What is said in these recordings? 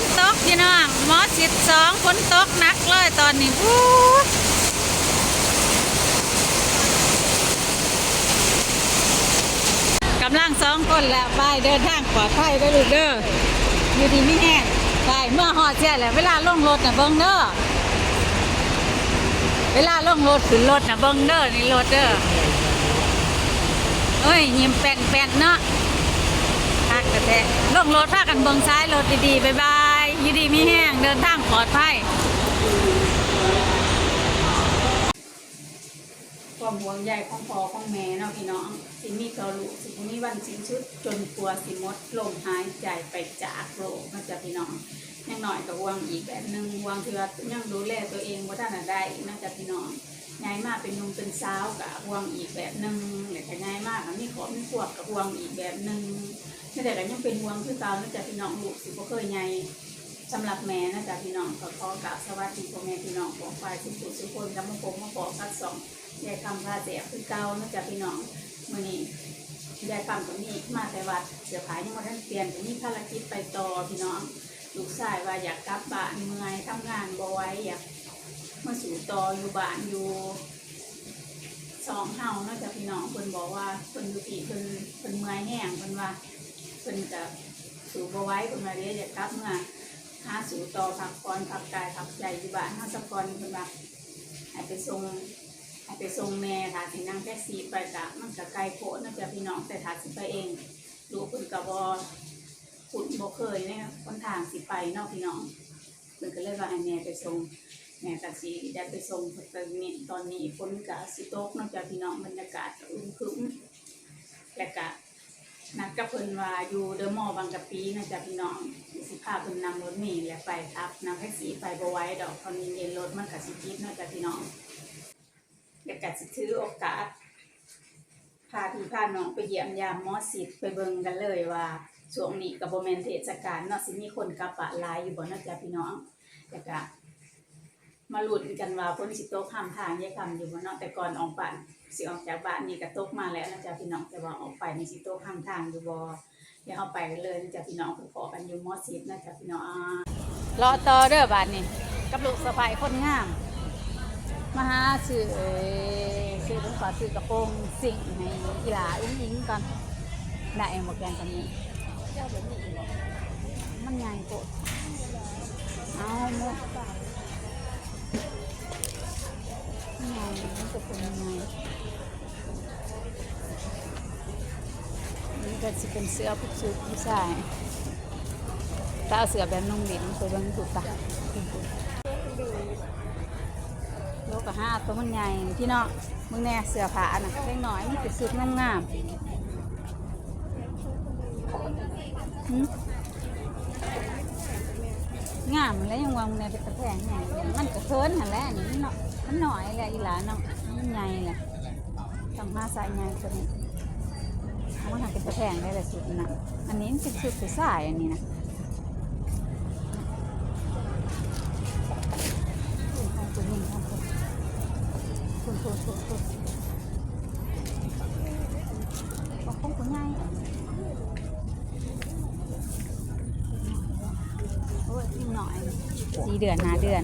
นตกพี่น้องหมอสิบสองฝนตกหนักเลยตอนนี้วู้กำลังสองคนแล้วไปเดินทางปลอดภัยเด้อลูกเด้ออยู่ดีไม่แห้งไปเมื่อหอดเสียแหละเวลาลงรถนะเบิ่งเด้อเวลาลงรถขึ้นรถนะเบิ่งเด้อนี่รถเด้อเอ้ยยิ้มแป้นๆเนาะพักกันแท้ลงรถพากันเบิ่งซ้ายรถดีๆบ๊ายบาย อยูดีมีแห้งเดินทางปลอดภัยความห่วงใยของพ่อของแม่เนาะพี่น้อง สิมีเกาลูกสิบ่มีวันสิ้นชุด จนกลัวสิมดลมหายใจไปจากโลกนะจ๊ะพี่น้องยังหน่อยก็ห่วงอีกแบบหนึ่งห่วงเถื่อยังดูแลตัวเองบ่าทันน่ะได้นะจ๊ะพี่น้องย้ายมาเป็นนุ่มเป็นสาวก็ห่วงอีกแบบหนึ่งแล้วก็ย้ายมาก็มีครอมีครัวก็ห่วงอีกแบบหนึ่งแต่แต่ก็ยังเป็นห่วงคือเก่านะจ๊ะพี่น้องลูกสิบ่เคยใหญ่ สำหรับแม่นะจ๊ะพี่น้องขอขอกราบสวัสดีพ่อแม่พี่น้องของฝ่ายสุขุสุคนกับมาพบมาบอกกัดสองยายคำพาแจกคือเก่านะจ๊ะพี่น้องมื้อนี้ยายคำตรงนี้มาแต่วัดเสื้อผายังบ่ทันเปลี่ยนก็มีภารกิจไปต่อพี่น้องลูกชายว่าอยากกลับบ้านเมื่อยทำงานบ่ไหวอยากมาสู่ต่ออยู่บ้านอยู่สองเฮานาะจ้ะพี่น้องเพิ่นบอกว่าเพิ่นอยู่ที่เพิ่นเพิ่นเมื่อยแห้งเพิ่นว่าเพิ่นจะสูบเอาไว้เพิ่นมาเรียจะกลับเมื่อ หาสูต่อพักผ่อนพักกายพักใจอยู่บ้านเฮาสักก่อนเพิ่นว่าให้ไปส่งให้ไปส่งแม่ถ้าสินั่งแท็กซี่ไปกะมันก็ไกลโพดเนาจะพี่น้องแต่ถ้าสิไปเองลูกเพิ่นก็บ่คุ้นบ่เคยเนี่ยคนทางสิไปนาะพี่น้องเพิ่นก็เลยว่าให้แม่ไปส่งแม่ก็สิได้ไปส่งเพิ่นก็มีตอนนี้ฝนก็สิโตกเนาะจ้ะพี่น้องบรรยากาศก็อึมครึมและก็ นัดกับเพิ่นว่าอยู่เดอะมอลล์บางกะปีนะจ๊ะพี่น้องสิพาเพิ่นนำรถเมล์และไปครับนำแท็กซี่ไปบ่ไหว้ดอกตอนนี้เย็นรถมันก็สิคิดนะจ๊ะพี่น้องเดี๋ยวก็สิถือโอกาสพาพี่พาน้องไปเยี่ยมยามหมอสิทธ์ไปเบิ่งกันเลยว่าช่วงนี้ก็บ่แมนเทศกาลเนาะสิมีคนกลับบ้านหลายอยู่บ่นาะจ๊ะพี่น้องแล้วก็มาหลุ้นกันว่าฝนสิโตกข้ามทางยายคำอยู่บ่เนาะแต่ก่อนออกบ้าน สิออกจากบ้านนี่ก็ตกมาแล้วนะจ๊ะพี่น้องแต่ว่าออกไปนี่สิโตกข้างทางอยู่บ่เดี๋ยวเอาไปเลยนะจ๊ะพี่น้องขอกันอยู่มอสิบนะจ๊ะพี่น้องรอต่อเด้อบ้าดนี้กับลูกสะใภ้คนงามมาหาซื้อเอ่อซื้อต้องขอซื้อกระโปรงสิ่งให้กีฬาอุ้งอิงก่อนได้เองบอกแกนตอนนี้มันใหญ่โกดเอาหมดใหญ่มันจะเป็นยังไง ก็จะเป็นเสื้อผู้ชายผู้ชายถ้าเอาเสื้อแบบนุ่งดินตัวเบิ้งถูกปะโลกะห้าตัวมันใหญ่พี่น้องมึงแน่เสื้อผ้าน่ะเล็กน้อยมันเป็นสุดงามงามๆงามแล้วยังวางในเป็นตะแพงใหญ่มันกระเทินหันแล้วนี่มันเนาะมันหน่อยแหละอีหลานเนาะมันใหญ่แหละต้องมาใส่ใหญ่ตัวนี้ มันหาเป็นตะแพงได้เลยสุดนะอันนี้เป็นชุดสายอันนี้นะคุณคุณคุณคุณบอกคงคุณง่ายโอ้ยหน่อยสี่เดือนห้าเดือน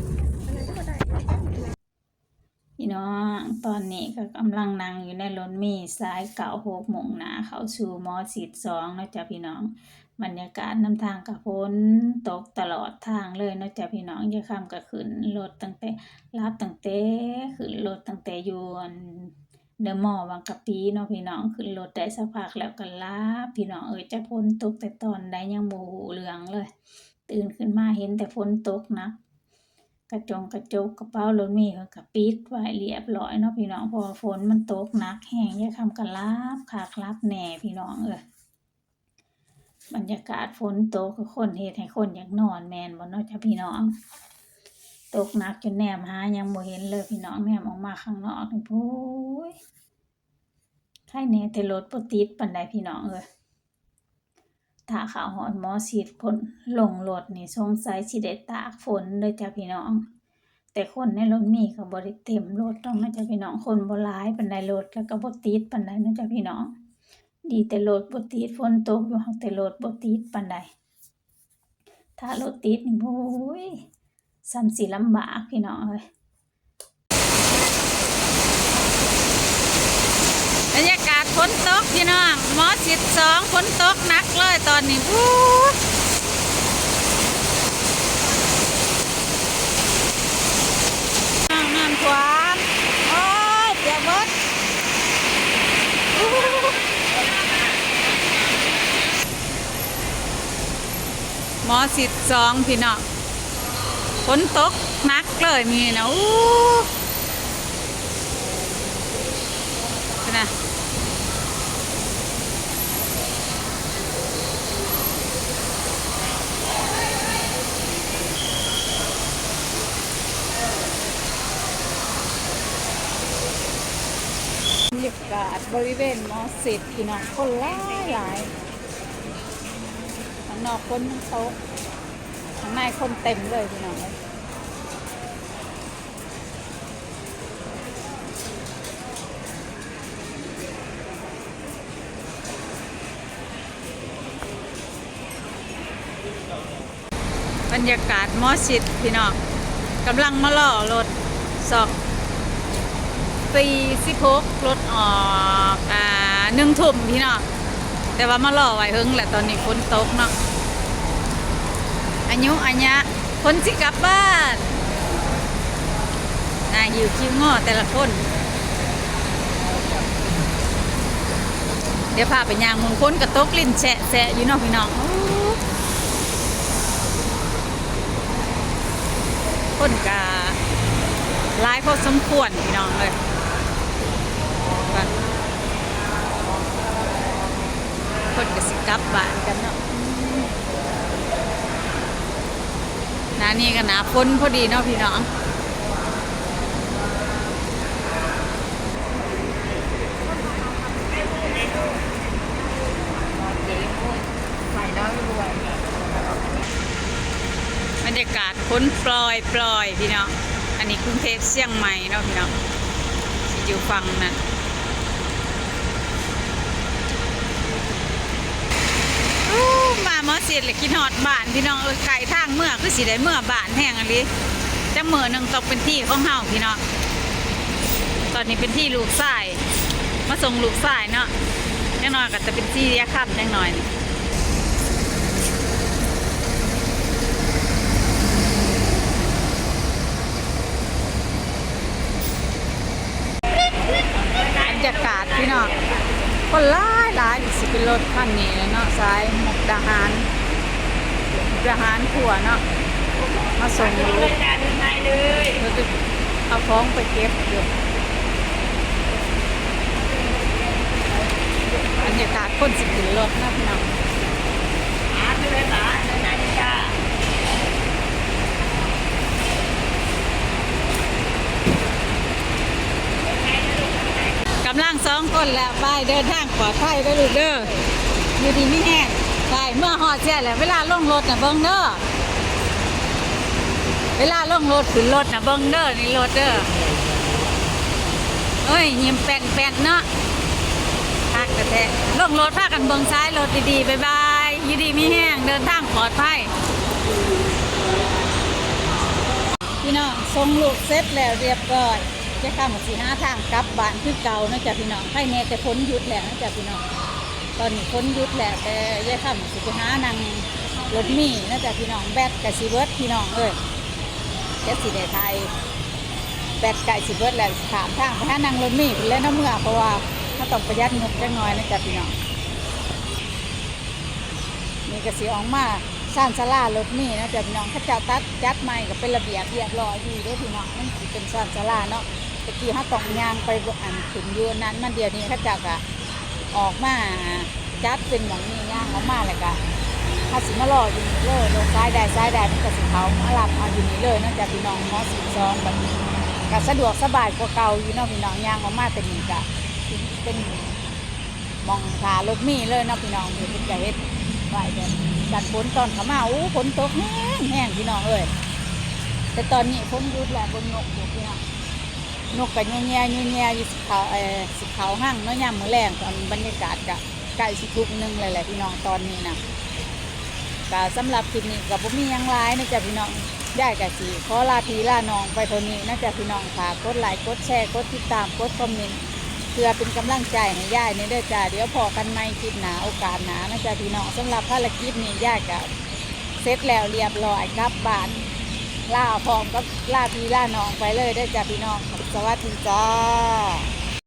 น้อง ตอนนี้ก็กำลังนั่งอยู่ในรถมีสายเก่าหกโมงหนาเขาสู่มอสิดสองนะจ๊ะพี่น้องบรรยากาศน้ำทางกับฝนตกตลอดทางเลยนะจ๊ะพี่น้องอย่าข้ามก็ขึ้นรถตั้งแต่รับตั้งแต่ขึ้นรถตั้งแต่ยู่อันเดอะมอลล์บางกะปีเนาะพี่น้องขึ้นรถได้สักพักแล้วก็ลาพี่น้องเอ้ยจะฝนตกแต่ตอนใดยังบ่หูเรื่องเลย ตื่นขึ้นมาเห็นแต่ฝนตกนะ กระจงกระจกกระเป๋ารถเมีเพิ่นก็ปิดไว้เรียบร้อยเนาะพี่น้องพอฝนมันตกหนักแห้งอย่าคำกันลาบคากลับแหน่พี่น้องเอ้ยบรรยากาศฝนตกก็คนเฮ็ดให้คนอยากนอนแมนบ่เนาะจ้ะพี่น้อง ตกหนักจนแนมหายังบ่เห็นเลยพี่น้องแนมออกมาข้างนอกนี่โอ้ยใครแหน่แต่รถบ่ติดปานใดพี่น้องเอ้ย ถ้าเขาวหอนหมอฉีดพ่นลงรถนี่สงสัยสิได้ตากฝนเด้อจ้ะพี่น้อง แต่คนในรถมีก็บ่ได้เต็มรถต้องนะจ๊ะพี่น้องคนบ่หลายปานใดรถแล้วก็บ่ติดปานใดนะจ๊ะพี่น้อง ดีแต่รถบ่ติดฝนตกอยู่หักแต่รถบ่ติดปานใดถ้ารถติดนี่โอ้ยซ้ำสิลำบากพี่น้องเอ้ยบรรยากาศ ฝนตกพี่น้องหมอสิบสองฝนตกหนักเลยตอนนี้พูดน้ำน้ำท่วมโอ้ยเปียกหมดอู้หมอสิบสองพี่น้องฝนตกนักเลยมีนะอู้นะ รรยากาศบริเวณมอสิดพี่น้องคนหลายหลายข้างนอกคนมันโต๊ะข้างในคนเต็มเลยพี่น้องบรรยากาศมอสิดพี่น้องกำลังมาล่อรถสอบ ปีสิโคกรถออกอ่าหนึ่งทุ่มพี่เนาะแต่ว่ามารอไว้เฮิงแหละตอนนี้ฝนตกเนาะอายุอัญญะคนสิกลับบ้านนายอยู่คิวง้อแต่ละคน เดี๋ยวพาไปยางมงคลกระตกลิ้นแฉะแฉะอยู่นาะพี่น้องคนกาลายพอสมควรพี่น้องเลย ว่าคนกสิกลับบ้านกันเนาะนานี่ก็หนาฝนพอดีเนาะพี่น้องบรรยากาศฝนปลอยปลอยพี่น้อง อันนี้กรุงเทพเชียงใหม่เนาะพี่น้องอยู่ฝั่งนั้นอู้ มามอเสียดเลยกินหอดบ้านพี่น้องเออไก่ทางเมื่อคือสิได้เมื่อบ้านแห้งอะไรจะเมื่อหนึ่งตกเป็นที่ของเฮาพี่น้องตอนนี้เป็นที่ลูกชายมาส่งลูกชายเนาะแน่นอนก็จะเป็นที่เรียกคับแน่นอนบรรยากาศพี่น้องคนหลายหลายอีกสิเป็นรถคันนี้เลยเนาะสายมุกดาหารมุกดาหารขั วเนาะมาส่งลูกเราจะเอาของไปเก็บอยู่บรรยากาศคนสิขึ้นรถนะพี่น้องกำลังสองคนแล้วไปเดินทางปลอดภัยได้ลูกเด้ออยู่ดีไม่แห้งไปเมื่อหอดเสียแล้วเวลาลงรถน่ะเบิ่งเด้อ เวลาลงรถขึ้นรถนะเบิ่งเด้อนี่รถเด้อเอ้ยยิ้มแป้นแป้นๆเนาะพักกระแทะลงรถพากันเบิ่งซ้ายรถดีๆบ๊ายบายยีดีไม่แห้งเดินทางปลอดภัยพี่น้องส่งลูกเสร็จแล้วเรียบร้อยจะข้ามสี่ห้าทางกลับบ้านคือเก่านะจ๊ะพี่น้องใครแน่แต่พ้นยุดแล้วนะจ๊ะพี่น้องตอนนี้พ้นยุดแล้วแต่ยายค่ำสิไปหานางรถมีนะจ๊ะพี่น้องแบตกับซีเวิร์ดพี่น้องเอ้ย แค่สีแดไทยแบตไก่ซีเวิร์ดแหล้วถามทางไปหานางรถมีเป็นเล่นน้ำเมื่อเพราะว่าถ้าต้องประหยัดงบจังน้อยนะจ๊ะพี่น้องนี่ก็สีออกมาสร้างศาลารถมี่นะจ๊ะพี่น้องข้าเจ้าตัดจัดใหม่ก็เป็นระเบียบเรียบร้อยดีด้วยพี่น้องมันเป็นสร้างศาลาเนาะตะกี้ถ้าต้องยางไปอันขึ้นอยูนนั้นมันเดียวนี้ข้าเจ้าก็ออกมาจัดเป็นอย่างนี้ย่างออกมาเลยก็ ถ้าสิมารออยู่นี่เลยลงซ้ายได้ซ้ายได้มันก็สิเขามาหลับเอาอยู่นี่เลยนอกจากพี่น้องมอสิบสองแบบนี้ก็สะดวกสบายกว่าเก่าอยู่เนาะพี่น้องย่างออกมาแต่นี่ก็เป็นมองทารถมีเลยเนาะพี่น้องเห็นเป็นกระเฮ็ดไหวแบบจัดฝนตอนเขามาอู้ฝนตกแห้งแห้งพี่น้องเอ้ยแต่ตอนนี้ฝนยุดแล้วบนนกอยู่พี่น้องนกกับแง่แง่แง่แง่อยู่สิเขาเออสิเขาห้างเนาะยามมื้อแรงตอนบรรยากาศกะใกล้สิทุกหนึงเลยแหละพี่น้องตอนนี้นะ ก็สำหรับคลิปนี้ก็บ่มีหยังหลายนะจ๊ะพี่น้องยายก็สิขอลาพี่ลาน้องไปเท่านี้นะจ๊ะพี่น้องฝากกดไลค์กดแชร์กดติดตามกดคอมเมนต์เพื่อเป็นกำลังใจให้ยายนี่ด้อจ้าเดี๋ยวพอกันใหม่คลิปหนาโอกาสหนานะจ๊ะพี่น้องสำหรับภารกิจนี้ยายก็เสร็จแล้วเรียบร้อยกลับบานลาพร้อมกับลาพี่ลาน้องไปเลยเด้อจ้ะพี่น้องสวัสดีจ้า